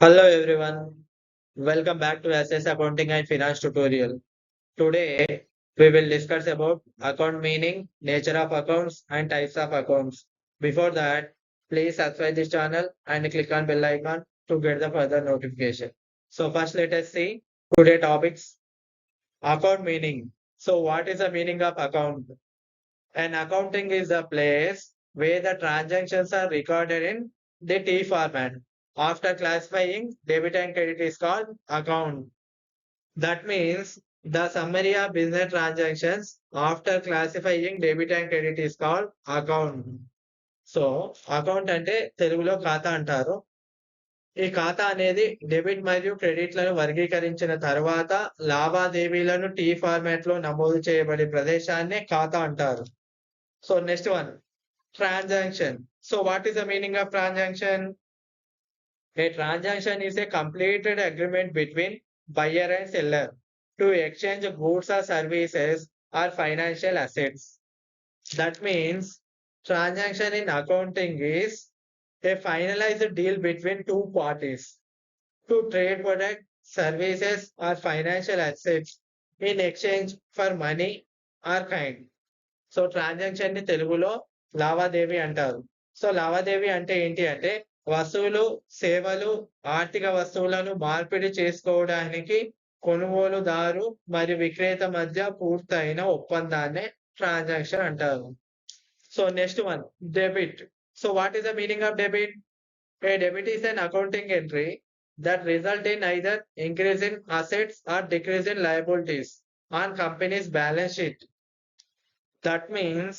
Hello everyone, welcome back to SS Accounting and Finance tutorial. Today we will discuss about account meaning, nature of accounts and types of accounts. Before that, please subscribe this channel and click on bell icon to get the further notification. So first let us see today topics. Account meaning. So what is the meaning of account? An accounting is the place where the transactions are recorded in the T format. After classifying, debit and credit is called account. That means the summary of business transactions after classifying debit and credit is called account. So account అంటే తెలుగులో ఖాతా అంటారు ఈ ఖాతా అనేది debit మరియు క్రెడిట్లను వర్గీకరించిన తర్వాత లావాదేవీలను టీ ఫార్మాట్లో నమోదు చేయబడే ప్రదేశాన్ని ఖాతా అంటారు so next one transaction so what is the meaning of transaction A transaction is a completed agreement between buyer and seller to exchange goods or services or financial assets. That means transaction in accounting is a finalized deal between two parties to trade product, services or financial assets in exchange for money or kind. So transaction ని తెలుగులో లావాదేవీ అంటారు so లావాదేవీ అంటే ఏంటి అంటే వస్తువులు సేవలు ఆర్థిక వస్తువులను మార్పిడి చేసుకోవడానికి కొనుగోలుదారు మరియు విక్రేత మధ్య పూర్తయిన ఒప్పందాన్ని ట్రాన్సాక్షన్ అంటారు. So next one debit so what is the meaning of debit a debit is an accounting entry that result in either increase in assets or decrease in liabilities on company's balance sheet. That means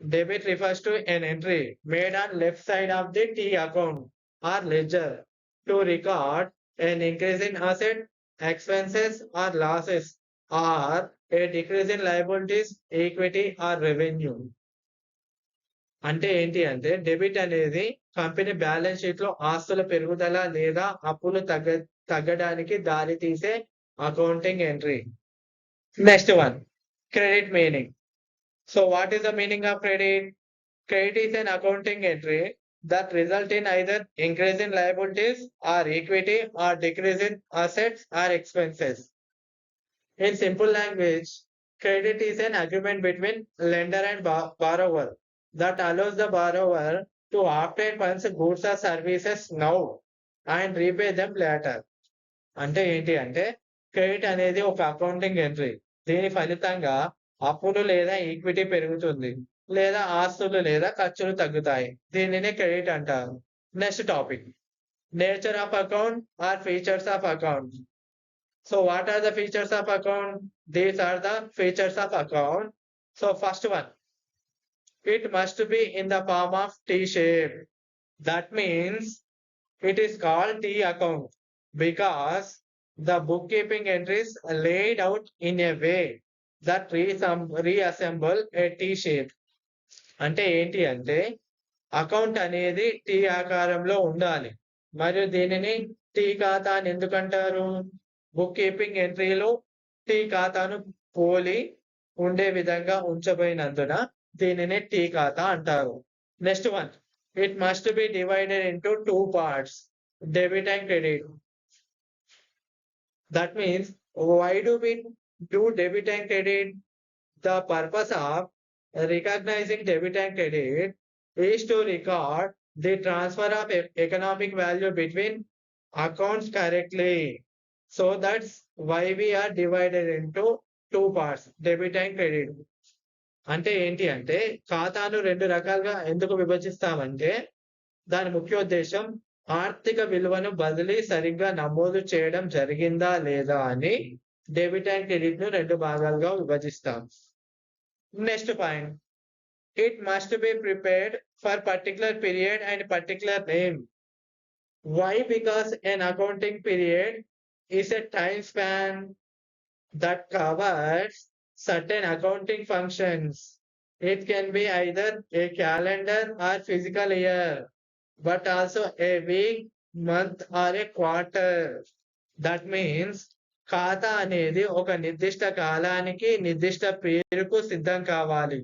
debit refers to an entry made on left side of the T account or ledger to record an increase in asset expenses or losses or a decrease in liabilities equity or revenue అంటే ఏంటి అంటే debit అనేది company balance షీట్లో ఆస్తుల పెరుగుదల లేదా అప్పులు తగ్గ తగ్గడానికి దారితీసే accounting entry next one credit meaning So what is the meaning of credit credit is an accounting entry that result in either increase in liabilities or equity or decrease in assets or expenses. In simple language, credit is an agreement between lender and bo- borrower that allows the borrower to obtain funds, goods or services now and repay them later. అంటే ఏంటి అంటే credit అనేది ఒక accounting entry దీని ఫలితంగా అప్పులు లేదా equity పెరుగుతుంది లేదా ఆస్తులు లేదా ఖర్చులు తగ్గుతాయి. దీనినే క్రెడిట్ అంటారు. Next topic nature of account or features of account so what are the features of account these are the features of account so first one it must be in the form of T shape that means it is called T account because the bookkeeping entries laid out in a way that resemble a T shape అంటే ఏంటి అంటే account అనేది tea ఆకారంలో ఉండాలి. మరియు దీనిని T ఖాతా అని ఎందుకంటారు? బుక్ కీపింగ్ ఎంట్రీలు టీ ఖాతాను పోలి ఉండే విధంగా ఉంచబడినందున దీనిని టీ ఖాతా అంటారు. Next one it must be divided into two parts debit and credit that means why do be do debit and credit. The purpose of recognizing debit and credit is to record the transfer of economic value between accounts correctly. So that's why we are divided into two parts, debit and credit. అంటే ఏంటి అంటే ఖాతాను రెండు రకాలుగా ఎందుకు విభజిస్తామంటే దాని ముఖ్య ఉద్దేశం ఆర్థిక విలువను బదిలీ సరిగ్గా నమోదు చేయడం జరిగిందా లేదా అని డెబిట్ అండ్ క్రెడిట్ను రెండు భాగాలుగా విభజిస్తాం Next point. It must be prepared for particular period and particular name. Why? Because an accounting period is a time span that covers certain accounting functions. It can be either a calendar or physical year, but also a week, month or a quarter. That means ఖాతా అనేది ఒక నిర్దిష్ట కాలానికి నిర్దిష్ట పేరుకు సిద్ధం కావాలి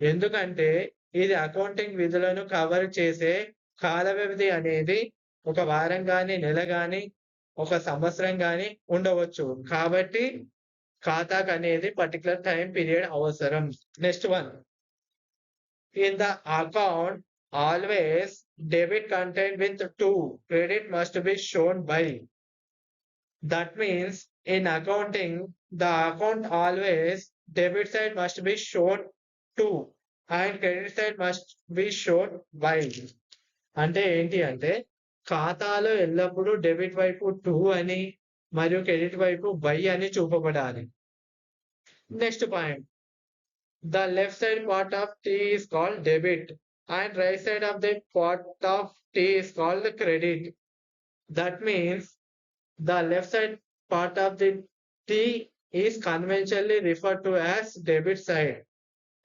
ఎందుకంటే ఇది అకౌంటింగ్ విధులను కవర్ చేసే కాల వ్యవధి అనేది ఒక వారం గాని, నెల గాని, ఒక సంవత్సరం గాని ఉండవచ్చు. కాబట్టి ఖాతాకు అనేది పర్టికులర్ టైం పీరియడ్ అవసరం. Next one. In the account always debit content with to credit must be shown by. That means in accounting the account always debit side must be shown to and credit side must be shown wide అంటే ఏంటి అంటే ఖాతాలో ఎల్లప్పుడూ debit వైపు two అని మరియు credit వైపు by అని చూపబడాలి next point the left side part of T is called debit and right side of the part of T is called credit that means the left side part of the T is conventionally refer to as debit side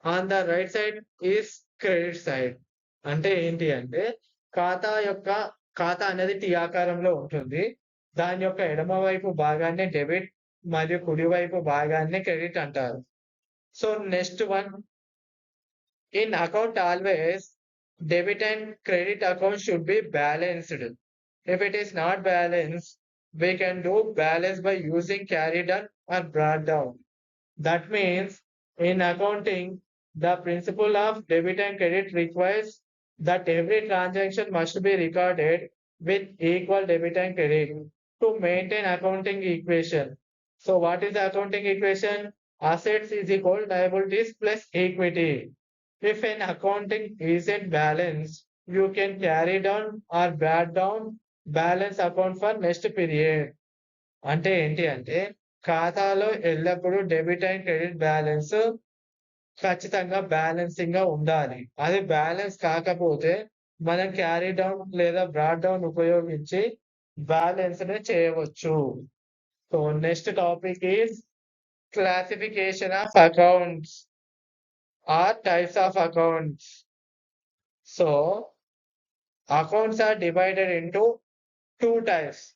on the right side is credit side అంటే ఏంటి అంటే ఖాతా యొక్క ఖాతా అనేది tea ఆకారంలో ఉంటుంది. దాని యొక్క ఎడమ వైపు భాగాన్ని డెబిట్ మరియు కుడివైపు భాగాన్ని క్రెడిట్ అంటారు. So next one in account always debit and credit account should be balanced if it is not balance we can do balance by using carry down or brought down. That means in accounting, the principle of debit and credit requires that every transaction must be recorded with equal debit and credit to maintain accounting equation. So what is the accounting equation? Assets is equal liabilities plus equity. If an accounting isn't balanced, you can carry down or brought down balance account for next period. అంటే ఏంటి అంటే ఖాతాలో ఎల్లప్పుడూ debit and credit balance ఖచ్చితంగా బ్యాలెన్సింగ్గా ఉండాలి. అది balance కాకపోతే మనం క్యారీ డౌన్ లేదా బ్రాడ్ డౌన్ ఉపయోగించి బ్యాలెన్స్ని చేయవచ్చు. So next topic is classification of accounts or types of accounts. So accounts are divided into two types.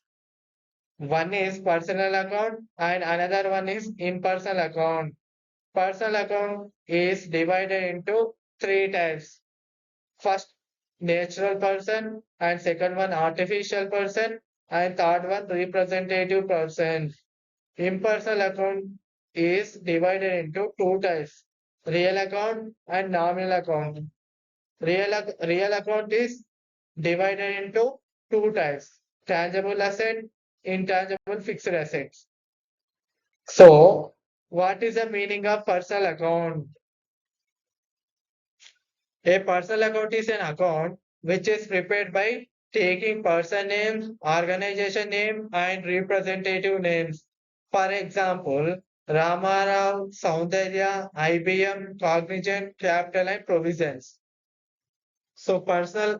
One is personal account and another one is impersonal account. Personal account is divided into three types. First, natural person and second one artificial person and third one representative person. Impersonal account is divided into two types. Real account and nominal account. Real, real account is divided into two types tangible asset intangible fixed assets so what is the meaning of personal account a personal account is an account which is prepared by taking person names organization name and representative names for example ramarao soundarya ibm cognizant capital and provisions so personal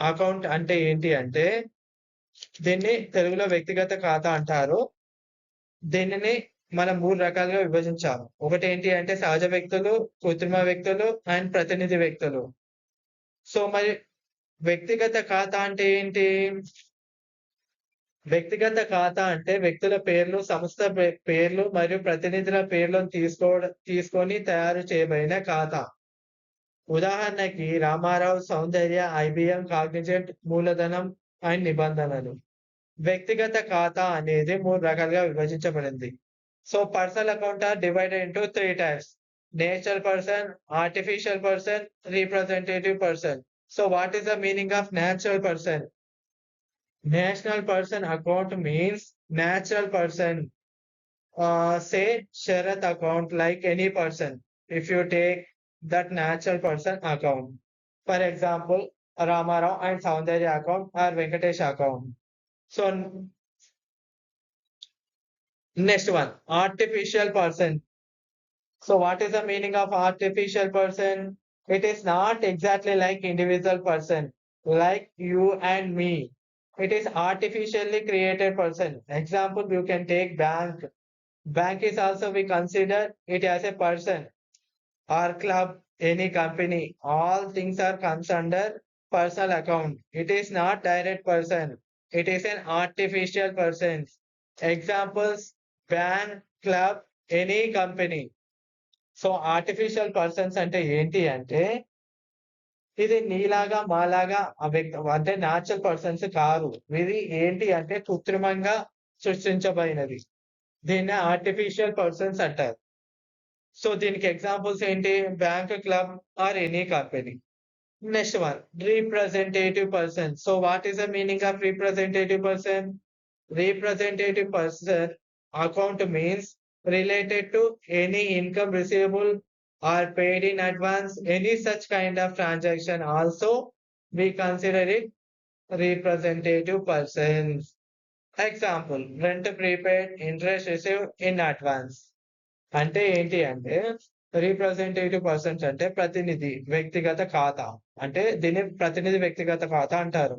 account అంటే ఏంటి అంటే దీన్ని తెలుగులో వ్యక్తిగత ఖాతా అంటారు. దీనిని మనం మూడు రకాలుగా విభజించాము. ఒకటి ఏంటి అంటే సహజ వ్యక్తులు, కృత్రిమ వ్యక్తులు అండ్ ప్రతినిధి వ్యక్తులు. సో మరి వ్యక్తిగత ఖాతా అంటే ఏంటి? వ్యక్తిగత ఖాతా అంటే వ్యక్తుల పేర్లు, సంస్థ పే పేర్లు మరియు ప్రతినిధుల పేర్లను తీసుకో తీసుకొని తయారు చేయబడిన ఖాతా. ఉదాహరణకి రామారావు, సౌందర్య, ఐబిఎం, కాగ్నిజెంట్, మూలధనం ఆయన నిబంధనలు. వ్యక్తిగత ఖాతా అనేది మూడు రకాలుగా విభజించబడింది. So personal account are divided into three types natural person artificial person representative person. So what is the meaning of natural person? National person account means natural person. Say Sharath account like any person. If you take that natural person account. For example Ramarao and Soundarya account or Venkatesh account. So next one, artificial person. So what is the meaning of artificial person? It is not exactly like individual person, like you and me. It is artificially created person. Example, you can take bank. Bank is also we consider it as a person Our club, any company. All things are comes under personal account. It is not direct person. It is an artificial person. Examples, bank, club, any company so artificial persons అంటే ఏంటి అంటే ఇది నీలాగా మాలాగా అంటే natural persons కాదు ఇది ఏంటి అంటే కృత్రిమంగా సృష్టించబడినది దీన్ని ఆర్టిఫిషియల్ పర్సన్స్ అంటారు సో దీనికి ఎగ్జాంపుల్స్ ఏంటి bank club or any company Next one representative person so what is the meaning of representative person representative person account means related to any income receivable or paid in advance, any such kind of transaction also we consider it representative persons. Example, rent prepaid, interest received in advance. అంటే ఏంటి అంటే రీప్రజెంటేటివ్ persons అంటే ప్రతినిధి వ్యక్తిగత ఖాతా. అంటే దీన్ని ప్రతినిధి వ్యక్తిగత ఖాతా అంటారు.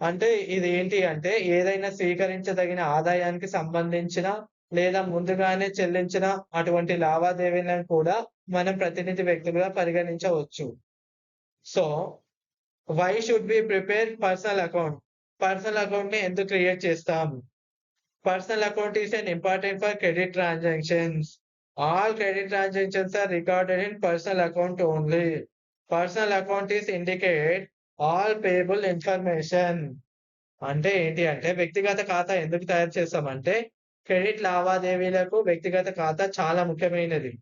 అంటే ఇది ఏంటి అంటే ఏదైనా స్వీకరించదగిన ఆదాయానికి సంబంధించిన లేదా ముందుగానే చెల్లించిన అటువంటి లావాదేవీలను కూడా మనం ప్రతినిధి వ్యక్తులుగా పరిగణించవచ్చు. So why should be prepare personal account personal అకౌంట్ని ఎందుకు క్రియేట్ చేస్తాం? Personal account is and important for credit transactions all credit transactions are recorded in personal account only personal account is indicate all payable information అంటే ఏంటి అంటే వ్యక్తిగత ఖాతా ఎందుకు తయారు చేస్తామంటే క్రెడిట్ లావాదేవీలకు వ్యక్తిగత ఖాతా చాలా ముఖ్యమైనది.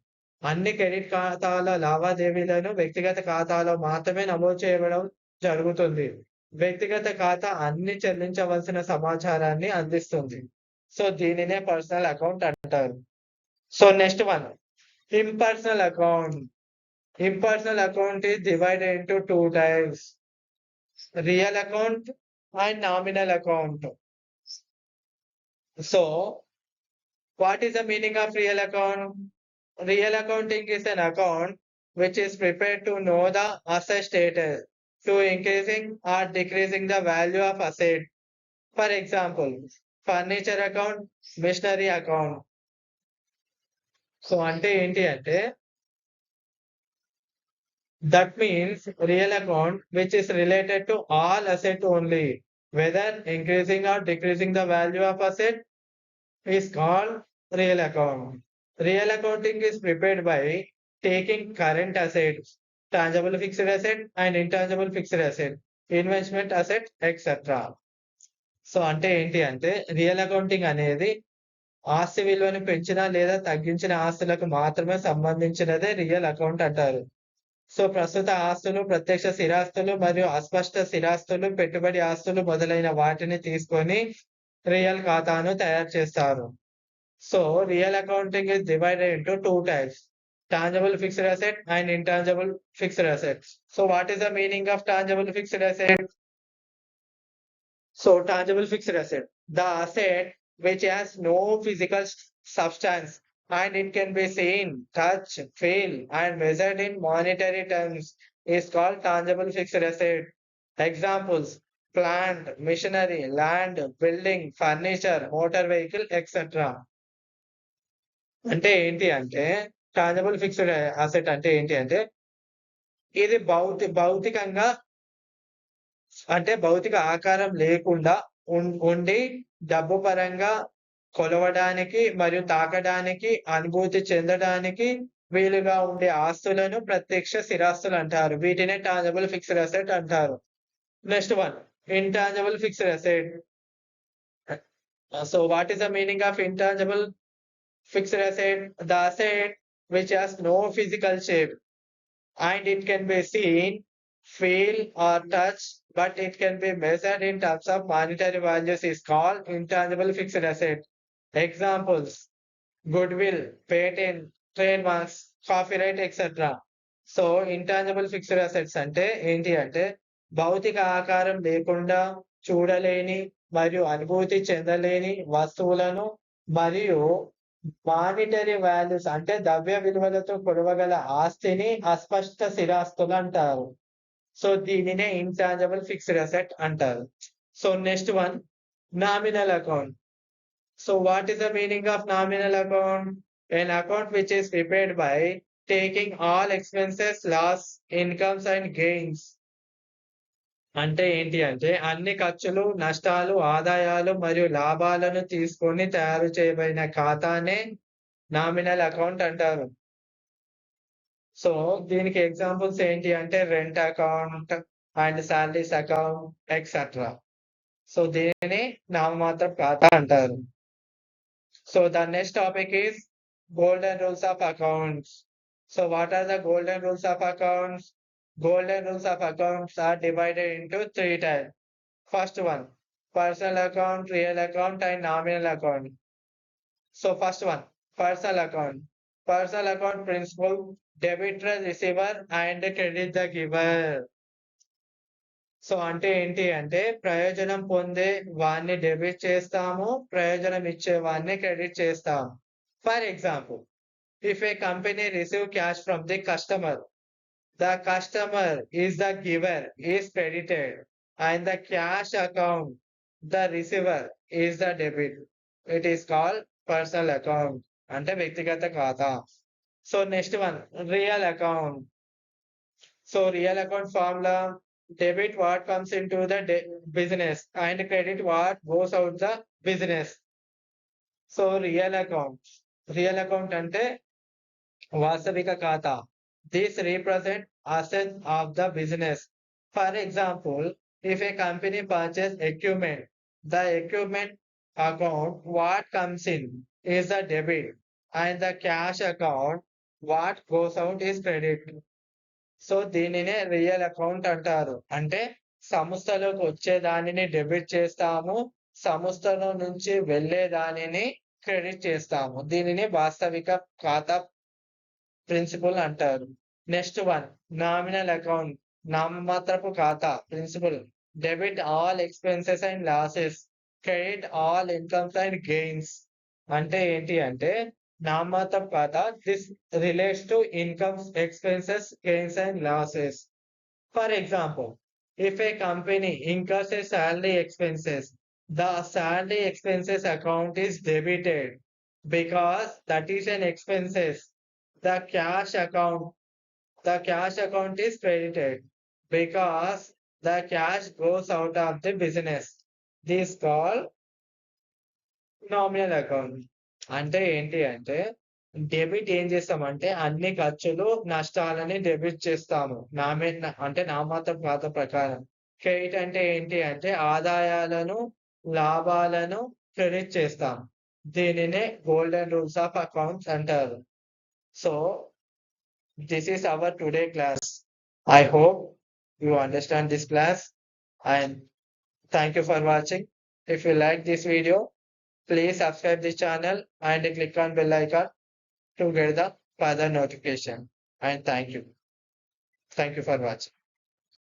అన్ని క్రెడిట్ ఖాతాల లావాదేవీలను వ్యక్తిగత ఖాతాలో మాత్రమే నమోదు చేయడం జరుగుతుంది. వ్యక్తిగత ఖాతా అన్ని చెల్లించవలసిన సమాచారాన్ని అందిస్తుంది. సో దీనినే పర్సనల్ అకౌంట్ అంటారు. So next one, impersonal account. Impersonal account is divided into two types, real account and nominal account. So what is the meaning of real account? Real accounting is an account which is prepared to know the asset status to increasing or decreasing the value of asset. For example, furniture account, machinery account. So అంటే ఏంటి అంటే that means real account which is related to all asset only whether increasing or decreasing the value of asset is call real account real accounting is prepared by taking current asset tangible fixed asset and intangible fixed asset investment asset etcetera so అంటే ఏంటి అంటే real accounting అనేది ఆస్తి విలువను పెంచిన లేదా తగ్గించిన ఆస్తులకు మాత్రమే సంబంధించినదే రియల్ అకౌంట్ అంటారు. సో ప్రస్తుత ఆస్తులు ప్రత్యక్ష స్థిరాస్తులు మరియు అస్పష్ట స్థిరాస్తులు పెట్టుబడి ఆస్తులు మొదలైన వాటిని తీసుకొని రియల్ ఖాతాను తయారు చేస్తారు. So real accounting is divided into two types tangible fixed asset and intangible fixed assets so what is the meaning of tangible fixed asset so tangible fixed asset the asset which has no physical substance and it can be seen, touched, feel, and measured in monetary terms is called tangible fixed asset. Examples plant, machinery, land, building, furniture, motor vehicle, etc. అంటే ఏంటి అంటే tangible fixed asset అంటే ఏంటి అంటే ఇది భౌతి భౌతికంగా అంటే భౌతిక ఆకారం లేకుండా ఉండి డబ్బు పరంగా కొలవడానికి మరియు తాకడానికి అనుభూతి చెందడానికి వీలుగా ఉండే ఆస్తులను ప్రత్యక్ష స్థిరాస్తులు అంటారు. వీటినే టాంజబుల్ ఫిక్స్డ్ అసెట్ అంటారు. Next one intangible fixed asset so what is the meaning of intangible fixed asset the asset which has no physical shape and it can be seen feel or touch, but it can be measured in terms of monetary values is called intangible fixed asset. Examples, goodwill, patent, trademarks, copyright, etc. So intangible fixed assets అంటే ఏంటి అంటే భౌతిక ఆకారం లేకుండా చూడలేని మరియు అనుభూతి చెందలేని వస్తువులను మరియు మానిటరీ వాల్యూస్ అంటే ద్రవ్య విలువలతో కొడవగల ఆస్తిని అస్పష్ట స్థిరాస్తులు అంటారు సో దీనినే ఇంటాంజబుల్ ఫిక్స్డ్ అసెట్ అంటారు. So next one nominal account so what is the meaning of nominal account an account which is prepared by taking all expenses loss incomes and gains అంటే ఏంటి అంటే అన్ని ఖర్చులు నష్టాలు ఆదాయాలు మరియు లాభాలను తీసుకొని తయారు చేయబడిన ఖాతానే నామినల్ అకౌంట్ అంటారు. సో దీనికి ఎగ్జాంపుల్స్ ఏంటి అంటే rent account and salaries account etcetera so దీనిని నామమాత్రపు ఖాతా అంటారు so the next topic is golden rules of accounts so what are the golden rules of accounts golden rules of accounts are divided into three types first one personal account real account and nominal account so first one personal account personal account principle debit the receiver and credit the giver. So అంటే ఏంటి అంటే ప్రయోజనం పొందే వాడిని debit చేస్తాము ప్రయోజనం ఇచ్చే వాడిని క్రెడిట్ చేస్తాము. For example if a company receive cash from the customer the customer is the giver is credited and the cash account the receiver is the debit it is call personal account అంటే వ్యక్తిగత ఖాతా. So next one, real account. So real account formula, debit what comes into the business and credit what goes out the business. So real account. Real account ante Vasavika Kata. This represent assets of the business. For example, if a company purchases equipment, the equipment account what comes in is a debit and the cash account what goes out is credit? So దీనినే real account అంటారు. అంటే సంస్థలోకి వచ్చే దానిని debit చేస్తాము సంస్థలో నుంచి వెళ్ళే దానిని క్రెడిట్ చేస్తాము. దీనిని వాస్తవిక ఖాతా ప్రిన్సిపల్ అంటారు. నెక్స్ట్ వన్ నామినల్ అకౌంట్ నామమాత్రపు ఖాతా principle. Debit all expenses and losses credit all incomes and gains. అంటే ఏంటి అంటే Namathapata, this relates to incomes, expenses, gains and losses. For example, if a company incurs a salary expenses, the salary expenses account is debited because that is an expenses. The cash account, the cash account is credited because the cash goes out of the business. This is called nominal account. అంటే ఏంటి అంటే debit ఏం చేస్తామంటే అన్ని ఖర్చులు నష్టాలని debit చేస్తాము. నామే అంటే నామాత్ర ఖాతా ప్రకారం. క్రెడిట్ అంటే ఏంటి అంటే ఆదాయాలను లాభాలను క్రెడిట్ చేస్తాం. దీనినే గోల్డెన్ రూల్స్ ఆఫ్ అకౌంట్స్ అంటారు. So this is our today class. I hope you understand this class and thank you for watching. If you like this video please subscribe this channel and click on bell icon to get the further notification. And thank you. Thank you for watching